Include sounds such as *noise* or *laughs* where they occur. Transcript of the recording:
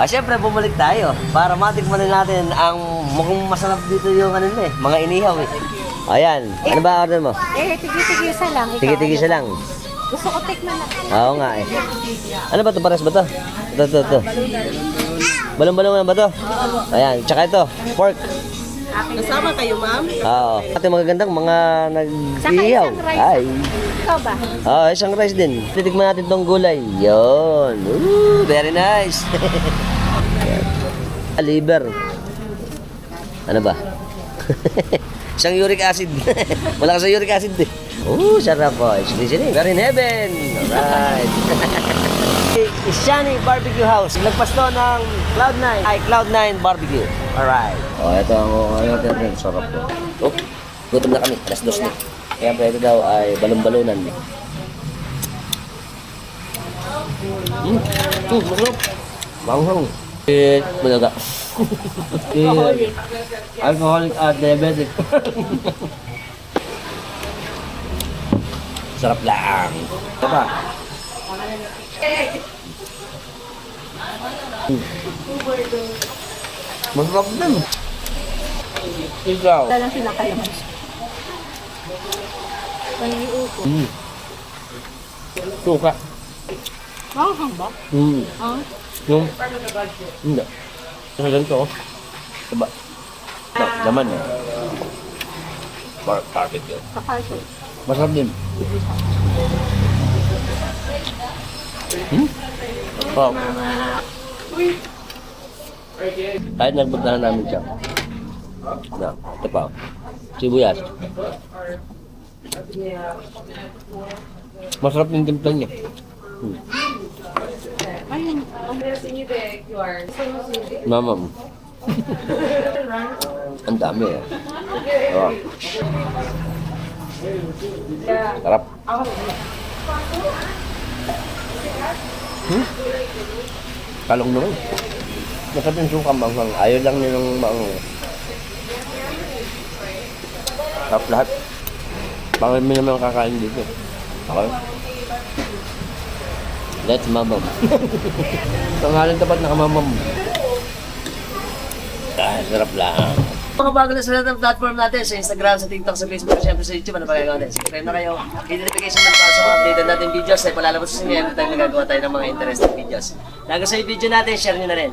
Ah, syempre, bumalik tayo para matikman na natin ang mukhang masarap dito yung ano eh, mga inihaw eh. Ayan, ano ba order mo? Eh, tigi-tigisa lang. Ikaw, Tige-tige ano? lang. Gusto ko tikman na. Oo nga eh. Ano ba to? Pares ba to? Ito, ito, ito. Balong-balong ba to? Ayan, tsaka ito, pork. Kasama kayo, ma'am? Oo. At yung magagandang mga Saka nag-ihaw. isang rice. Ay. Ikaw ba? Oo, isang rice din. Titikman natin tong gulay. Yun. Ooh, very nice. *laughs* Liver. Ano ba? *laughs* Isang uric acid. Wala ka sa uric acid eh. Oh, sarap po. Especially, we're in heaven. Alright. *laughs* Ishani Barbecue House. Lagpas to ng Cloud9. Ay, Cloud9 Barbecue. Alright. Oh, ito ang ano natin. Sarap po. Oh, gutom na kami. Alas dos na. Kaya pa ito daw ay balon-balonan. Hmm, hmm, masarap. Manghang. Eh, malaga. *laughs* Eh, alcoholic at diabetic. *laughs* Sarap lang. Ito pa. Masarap din. Ikaw. Wala lang sila kalaman. Pangiupo. Hmm. Suka. Manghang ba? Hmm. Ah? Yung... Hindi. Yung ganito, oh. Diba? No, laman eh. Par target yun. Masarap din. Hmm? Oh. Kahit nagbuntahan namin siya. Na, ito pa. Sibuyas. Masarap yung timplan niya. Hmm. Mama mo. *laughs* Ang dami eh. Oh. Sarap. Hmm? Talong naman. Yung suka manghang. Ayaw lang nila ng manghang. Sarap lahat. May naman kakain dito? Okay. Let's mamam. *laughs* Pangalan tapat nakamamam. Ah, sarap lang. Mga bago na sa lahat ng platform natin sa Instagram, sa TikTok, sa Facebook, at syempre sa YouTube, ano pa kayo natin? Subscribe na kayo. Hit notification bell para sa mga updated natin videos ay palalabas sa inyo every time nagagawa tayo ng mga interesting videos. Lalo sa video natin, share nyo na rin.